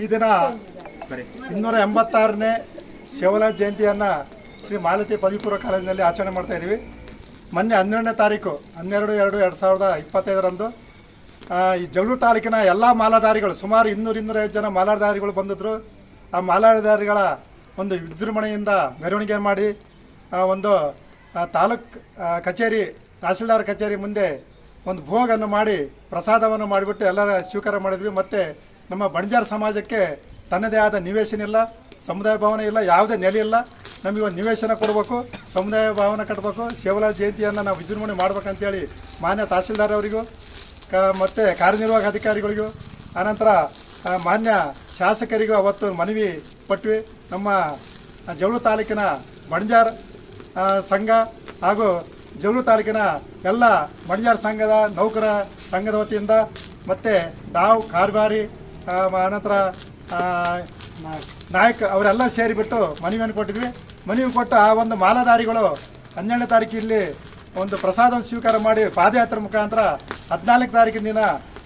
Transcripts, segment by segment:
ಈ ದಿನ ಇನ್ನೂರ ಎಂಬತ್ತಾರನೇ ಶಿವಲ ಜಯಂತಿಯನ್ನು ಶ್ರೀ ಮಾಲತಿ ಪದವಿಪೂರ್ವ ಕಾಲೇಜಿನಲ್ಲಿ ಆಚರಣೆ ಮಾಡ್ತಾ ಇದ್ದೀವಿ ಮೊನ್ನೆ ಹನ್ನೆರಡನೇ ತಾರೀಕು ಹನ್ನೆರಡು ಎರಡು ಎರಡು ಸಾವಿರದ ಇಪ್ಪತ್ತೈದರಂದು ಈ ಜಗಳೂರು ತಾಲೂಕಿನ ಎಲ್ಲ ಮಾಲಾಧಾರಿಗಳು ಸುಮಾರು ಇನ್ನೂರು ಇನ್ನೂರೈವತ್ತು ಜನ ಮಾಲಾಧಾರಿಗಳು ಬಂದಿದ್ರು. ಆ ಮಾಲಾಧಾರಿಗಳ ಒಂದು ವಿಜೃಂಭಣೆಯಿಂದ ಮೆರವಣಿಗೆ ಮಾಡಿ ಒಂದು ತಾಲೂಕ್ ಕಚೇರಿ ತಹಸೀಲ್ದಾರ್ ಕಚೇರಿ ಮುಂದೆ ಒಂದು ಭೋಗನ್ನು ಮಾಡಿ ಪ್ರಸಾದವನ್ನು ಮಾಡಿಬಿಟ್ಟು ಎಲ್ಲರ ಸ್ವೀಕಾರ ಮಾಡಿದ್ವಿ. ಮತ್ತು ನಮ್ಮ ಬಣಜಾರ ಸಮಾಜಕ್ಕೆ ತನ್ನದೇ ಆದ ನಿವೇಶನ ಇಲ್ಲ ಸಮುದಾಯ ಭವನ ಇಲ್ಲ, ಯಾವುದೇ ನೆಲೆ ಇಲ್ಲ. ನಮಗೆ ಒಂದು ನಿವೇಶನ ಕೊಡಬೇಕು, ಸಮುದಾಯ ಭವನ ಕಟ್ಟಬೇಕು ಶಿವಲಾಲ್ ಜಯಂತಿಯನ್ನು ನಾವು ವಿಜೃಂಭಣೆ ಮಾಡ್ಬೇಕಂತೇಳಿ ಮಾನ್ಯ ತಹಸೀಲ್ದಾರ್ ಅವರಿಗೂ, ಕ, ಮತ್ತು ಕಾರ್ಯನಿರ್ವಾಹಕ ಅಧಿಕಾರಿಗಳಿಗೂ, ಆನಂತರ ಮಾನ್ಯ ಶಾಸಕರಿಗೂ ಅವತ್ತು ಮನವಿ ಪಟ್ವಿ ನಮ್ಮ ಜವಳು ತಾಲೂಕಿನ ಬಣಜಾರ್ ಸಂಘ ಹಾಗೂ ಜವಳು ತಾಲೂಕಿನ ಎಲ್ಲ ಬಣಜಾರ್ ಸಂಘದ ನೌಕರ ಸಂಘದ ವತಿಯಿಂದ ಮತ್ತು ನಾವು ಕಾರ್ಬಾರಿ ಆ, ಮ- ಅನಂತರ ಆ, ನಾಯಕ್ ಅವರೆಲ್ಲ ಸೇರಿಬಿಟ್ಟು ಮನವಿಯನ್ನು ಕೊಟ್ಟಿದ್ವಿ. ಮನವಿ ಕೊಟ್ಟು ಆ ಒಂದು ಮಾಲಾಧಾರಿಗಳು ಹನ್ನೆರಡನೇ ತಾರೀಕು ಇಲ್ಲಿ ಒಂದು ಪ್ರಸಾದವನ್ನು ಸ್ವೀಕಾರ ಮಾಡಿ ಪಾದಯಾತ್ರೆ ಮುಖಾಂತರ ಹದಿನಾಲ್ಕು ತಾರೀಕಿನ ದಿನ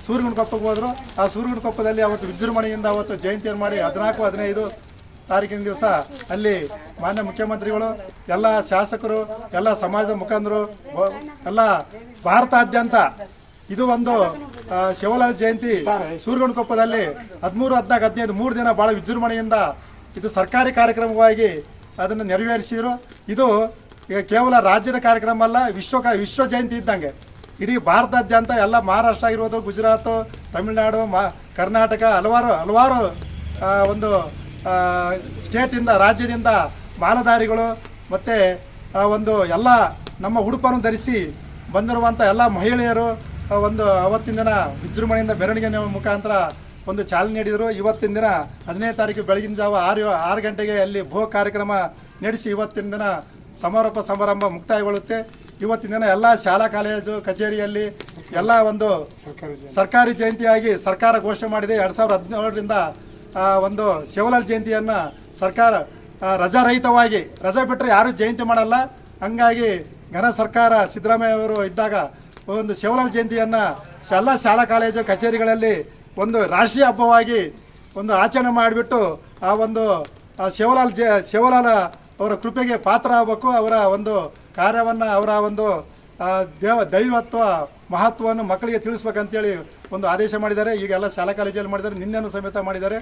ಸೂರ್ಯನಕೊಪ್ಪಗೆ ಹೋದರು. ಆ ಸೂರ್ಯಗುಂಡಕೊಪ್ಪದಲ್ಲಿ ಅವತ್ತು ವಿಜೃಂಭಣೆಯಿಂದ ಅವತ್ತು ಜಯಂತಿಯನ್ನು ಮಾಡಿ ಹದಿನಾಲ್ಕು ಹದಿನೈದು ತಾರೀಕಿನ ದಿವಸ ಅಲ್ಲಿ ಮಾನ್ಯ ಮುಖ್ಯಮಂತ್ರಿಗಳು ಎಲ್ಲ ಶಾಸಕರು ಎಲ್ಲ ಸಮಾಜ ಮುಖಂಡರು ಎಲ್ಲ ಭಾರತಾದ್ಯಂತ ಇದು ಒಂದು ಶಿವಲಾಲ್ ಜಯಂತಿ ಸೂರ್ಗಣಕೊಪ್ಪದಲ್ಲಿ ಹದಿಮೂರು, ಹದಿನಾಲ್ಕು, ಹದಿನೈದು, ಮೂರು ದಿನ ಭಾಳ ವಿಜೃಂಭಣೆಯಿಂದ ಇದು ಸರ್ಕಾರಿ ಕಾರ್ಯಕ್ರಮವಾಗಿ ಅದನ್ನು ನೆರವೇರಿಸಿದ್ರು. ಇದು ಈಗ ಕೇವಲ ರಾಜ್ಯದ ಕಾರ್ಯಕ್ರಮ ಅಲ್ಲ, ವಿಶ್ವ ವಿಶ್ವ ಜಯಂತಿ ಇದ್ದಂಗೆ. ಇಡೀ ಭಾರತದಾದ್ಯಂತ ಎಲ್ಲ ಮಹಾರಾಷ್ಟ್ರ ಆಗಿರ್ಬೋದು, ಗುಜರಾತು, ತಮಿಳುನಾಡು, ಮಾ, ಕರ್ನಾಟಕ ಹಲವಾರು ಹಲವಾರು ಒಂದು ಸ್ಟೇಟಿಂದ ರಾಜ್ಯದಿಂದ ಮಾಲಧಾರಿಗಳು ಮತ್ತು ಒಂದು ಎಲ್ಲ ನಮ್ಮ ಉಡುಪನ್ನು ಧರಿಸಿ ಬಂದಿರುವಂಥ ಎಲ್ಲ ಮಹಿಳೆಯರು ಒಂದು ಅವತ್ತಿನ ದಿನ ವಿಜೃಂಭಣೆಯಿಂದ ಮೆರವಣಿಗೆ ಮುಖಾಂತರ ಒಂದು ಚಾಲನೆ ನೀಡಿದರು. ಇವತ್ತಿನ ದಿನ ಹದಿನೈದು ತಾರೀಕು ಬೆಳಗಿನ ಜಾವ ಆರು ಆರು ಗಂಟೆಗೆ ಅಲ್ಲಿ ಭೋ ಕಾರ್ಯಕ್ರಮ ನಡೆಸಿ ಇವತ್ತಿನ ದಿನ ಸಮಾರೋಪ ಸಮಾರಂಭ ಮುಕ್ತಾಯಗೊಳ್ಳುತ್ತೆ. ಇವತ್ತಿನ ದಿನ ಎಲ್ಲ ಶಾಲಾ ಕಾಲೇಜು ಕಚೇರಿಯಲ್ಲಿ ಎಲ್ಲ ಒಂದು ಸರ್ಕಾರಿ ಜಯಂತಿಯಾಗಿ ಸರ್ಕಾರ ಘೋಷಣೆ ಮಾಡಿದೆ. ಎರಡು ಸಾವಿರದ ಹದಿನೇಳರಿಂದ ಒಂದು ಶಿವಲಾಲ್ ಜಯಂತಿಯನ್ನು ಸರ್ಕಾರ ರಜಾರಹಿತವಾಗಿ ರಜೆ ಬಿಟ್ಟರೆ ಯಾರೂ ಜಯಂತಿ ಮಾಡಲ್ಲ. ಹಂಗಾಗಿ ಘನ ಸರ್ಕಾರ ಸಿದ್ದರಾಮಯ್ಯ ಅವರು ಇದ್ದಾಗ ಒಂದು ಶಿವಲಾಲ್ ಜಯಂತಿಯನ್ನು ಎಲ್ಲ ಶಾಲಾ ಕಾಲೇಜು ಕಚೇರಿಗಳಲ್ಲಿ ಒಂದು ರಾಷ್ಟ್ರೀಯ ಹಬ್ಬವಾಗಿ ಒಂದು ಆಚರಣೆ ಮಾಡಿಬಿಟ್ಟು ಆ ಒಂದು ಶಿವಲಾಲ್ ಜ ಶಿವಲಾಲ ಅವರ ಕೃಪೆಗೆ ಪಾತ್ರ ಆಗಬೇಕು ಅವರ ಒಂದು ಕಾರ್ಯವನ್ನು, ಅವರ ಒಂದು ದೇವ, ದೈವತ್ವ, ಮಹತ್ವವನ್ನು ಮಕ್ಕಳಿಗೆ ತಿಳಿಸ್ಬೇಕಂತೇಳಿ ಒಂದು ಆದೇಶ ಮಾಡಿದ್ದಾರೆ. ಈಗ ಎಲ್ಲ ಶಾಲಾ ಕಾಲೇಜಲ್ಲಿ ಮಾಡಿದ್ದಾರೆ. ನಿನ್ನೆನೂ ಸಮೇತ ಮಾಡಿದ್ದಾರೆ.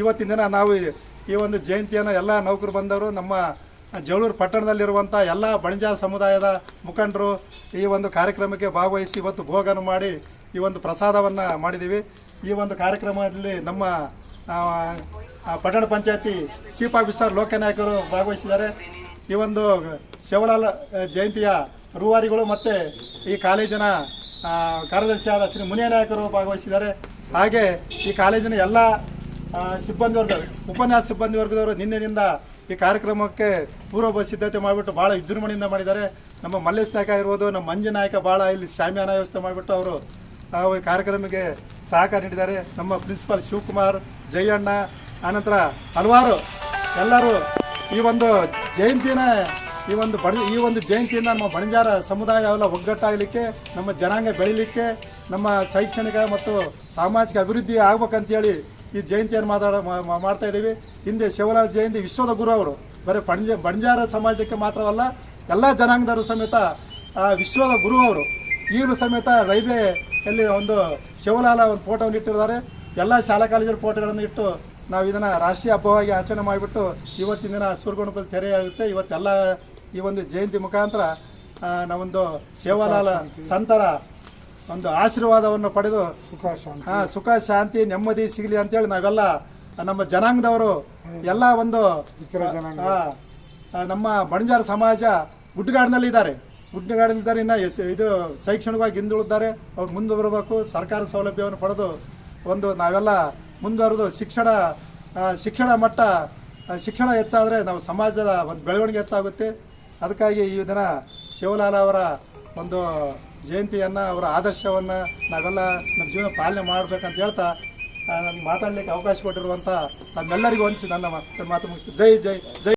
ಇವತ್ತಿನ ದಿನ ನಾವು ಈ ಒಂದು ಜಯಂತಿಯನ್ನು ಎಲ್ಲ ನೌಕರು ಬಂದವರು, ನಮ್ಮ ಜವಳೂರು ಪಟ್ಟಣದಲ್ಲಿರುವಂಥ ಎಲ್ಲ ಬಣಜಾರ ಸಮುದಾಯದ ಮುಖಂಡರು ಈ ಒಂದು ಕಾರ್ಯಕ್ರಮಕ್ಕೆ ಭಾಗವಹಿಸಿ ಇವತ್ತು ಭೋಗನ ಮಾಡಿ ಈ ಒಂದು ಪ್ರಸಾದವನ್ನು ಮಾಡಿದ್ದೀವಿ. ಈ ಒಂದು ಕಾರ್ಯಕ್ರಮದಲ್ಲಿ ನಮ್ಮ ಪಟ್ಟಣ ಪಂಚಾಯತಿ ಚೀಫ್ ಆಫೀಸರ್ ಲೋಕನಾಯಕರು ಭಾಗವಹಿಸಿದ್ದಾರೆ. ಈ ಒಂದು ಶಿವಲಾಲ್ ಜಯಂತಿಯ ರೂವಾರಿಗಳು ಮತ್ತು ಈ ಕಾಲೇಜಿನ ಕಾರ್ಯದರ್ಶಿಯಾದ ಶ್ರೀ ಮುನಿಯನಾಯಕರು ಭಾಗವಹಿಸಿದ್ದಾರೆ. ಹಾಗೆ ಈ ಕಾಲೇಜಿನ ಎಲ್ಲ ಸಿಬ್ಬಂದಿ ವರ್ಗ, ಉಪನ್ಯಾಸ ಸಿಬ್ಬಂದಿ ವರ್ಗದವರು ನಿನ್ನೆನಿಂದ ಈ ಕಾರ್ಯಕ್ರಮಕ್ಕೆ ಪೂರ್ವ ಸಿದ್ಧತೆ ಮಾಡಿಬಿಟ್ಟು ಭಾಳ ವಿಜೃಂಭಣೆಯಿಂದ ಮಾಡಿದ್ದಾರೆ. ನಮ್ಮ ಮಲ್ಲೇಶ್ ನಾಯಕ ಇರ್ಬೋದು ನಮ್ಮ ಮಂಜು ನಾಯಕ ಭಾಳ ಇಲ್ಲಿ ಶಾಮಿಯಾನ ವ್ಯವಸ್ಥೆ ಮಾಡಿಬಿಟ್ಟು ಅವರು ಈ ಕಾರ್ಯಕ್ರಮಕ್ಕೆ ಸಹಕಾರ ನೀಡಿದ್ದಾರೆ. ನಮ್ಮ ಪ್ರಿನ್ಸಿಪಾಲ್ ಶಿವಕುಮಾರ್, ಜಯಣ್ಣ, ಆನಂತರ ಹಲವಾರು ಎಲ್ಲರೂ ಈ ಒಂದು ಜಯಂತಿನ, ಈ ಒಂದು ಬಡ, ಈ ಒಂದು ಜಯಂತಿಯಿಂದ ನಮ್ಮ ಬಣಜಾರ ಸಮುದಾಯ ಎಲ್ಲ ಒಗ್ಗಟ್ಟಾಗಲಿಕ್ಕೆ, ನಮ್ಮ ಜನಾಂಗ ಬೆಳಿಲಿಕ್ಕೆ, ನಮ್ಮ ಶೈಕ್ಷಣಿಕ ಮತ್ತು ಸಾಮಾಜಿಕ ಅಭಿವೃದ್ಧಿ ಆಗ್ಬೇಕಂತೇಳಿ ಈ ಜಯಂತಿಯನ್ನು ಮಾತಾಡ ಮಾಡ್ತಾ ಇದ್ದೀವಿ. ಹಿಂದೆ ಶಿವಲಾಲ್ ಜಯಂತಿ ವಿಶ್ವದ ಗುರು ಅವರು. ಬರೀ ಪಂಜ ಬಂಜಾರ ಸಮಾಜಕ್ಕೆ ಮಾತ್ರವಲ್ಲ ಎಲ್ಲ ಜನಾಂಗದವರು ಸಮೇತ ವಿಶ್ವದ ಗುರು ಅವರು. ಈಗಲೂ ಸಮೇತ ರೈಲ್ವೆಯಲ್ಲಿ ಒಂದು ಶಿವಲಾಲ ಒಂದು ಫೋಟೋವನ್ನು ಇಟ್ಟಿದ್ದಾರೆ. ಎಲ್ಲ ಶಾಲಾ ಕಾಲೇಜಲ್ಲಿ ಫೋಟೋಗಳನ್ನು ಇಟ್ಟು ನಾವು ಇದನ್ನು ರಾಷ್ಟ್ರೀಯ ಹಬ್ಬವಾಗಿ ಆಚರಣೆ ಮಾಡಿಬಿಟ್ಟು ಇವತ್ತಿನ ದಿನ ಸೂರ್ಯಗುಣಪಲ್ಲಿ ತೆರೆಯಾಗುತ್ತೆ ಇವತ್ತೆಲ್ಲ ಈ ಒಂದು ಜಯಂತಿ ಮುಖಾಂತರ ನಾವೊಂದು ಶಿವಲಾಲ ಸಂತರ ಒಂದು ಆಶೀರ್ವಾದವನ್ನು ಪಡೆದು ಸುಖ ಶಾಂತಿ. ಹಾಂ ಸುಖ ಶಾಂತಿ ನೆಮ್ಮದಿ ಸಿಗಲಿ ಅಂತೇಳಿ ನಾವೆಲ್ಲ ನಮ್ಮ ಜನಾಂಗದವರು ಎಲ್ಲ ಒಂದು ಇತರ ಜನಾಂಗ ಆ, ಆ, ನಮ್ಮ ಬಣಜಾರ ಸಮಾಜ ಗುಡ್ಡಗಾಡಿನಲ್ಲಿ ಇದ್ದಾರೆ. ಗುಡ್ಡಗಾಡಿನಿದ್ದಾರೆ ಇನ್ನು ಎಸ್ ಇದು ಶೈಕ್ಷಣಿಕವಾಗಿ ಹಿಂದುಳಿದ್ದಾರೆ. ಅವ್ರು ಮುಂದೆ ಬರಬೇಕು ಸರ್ಕಾರ ಸೌಲಭ್ಯವನ್ನು ಪಡೆದು ಒಂದು ನಾವೆಲ್ಲ ಮುಂದುವರೆದು ಶಿಕ್ಷಣ ಆ, ಶಿಕ್ಷಣ ಮಟ್ಟ ಆ, ಶಿಕ್ಷಣ ಹೆಚ್ಚಾದರೆ ನಾವು ಸಮಾಜದ ಒಂದು ಬೆಳವಣಿಗೆ ಹೆಚ್ಚಾಗುತ್ತೆ. ಅದಕ್ಕಾಗಿ ಈ ದಿನ ಶಿವಲಾಲ್ ಅವರ ಒಂದು ಜಯಂತಿಯನ್ನು, ಅವರ ಆದರ್ಶವನ್ನು ನಾವೆಲ್ಲ ನಮ್ಮ ಜೀವನ ಪಾಲನೆ ಮಾಡಬೇಕಂತ ಹೇಳ್ತಾ ನನಗೆ ಮಾತಾಡಲಿಕ್ಕೆ ಅವಕಾಶ ಕೊಟ್ಟಿರುವಂಥ ನಮ್ಮೆಲ್ಲರಿಗೂ ಹೊಂದಿಸಿ ನನ್ನ ಮಾತು ಮುಗಿಸ್ತೀನಿ. ಜೈ ಜೈ ಜೈ.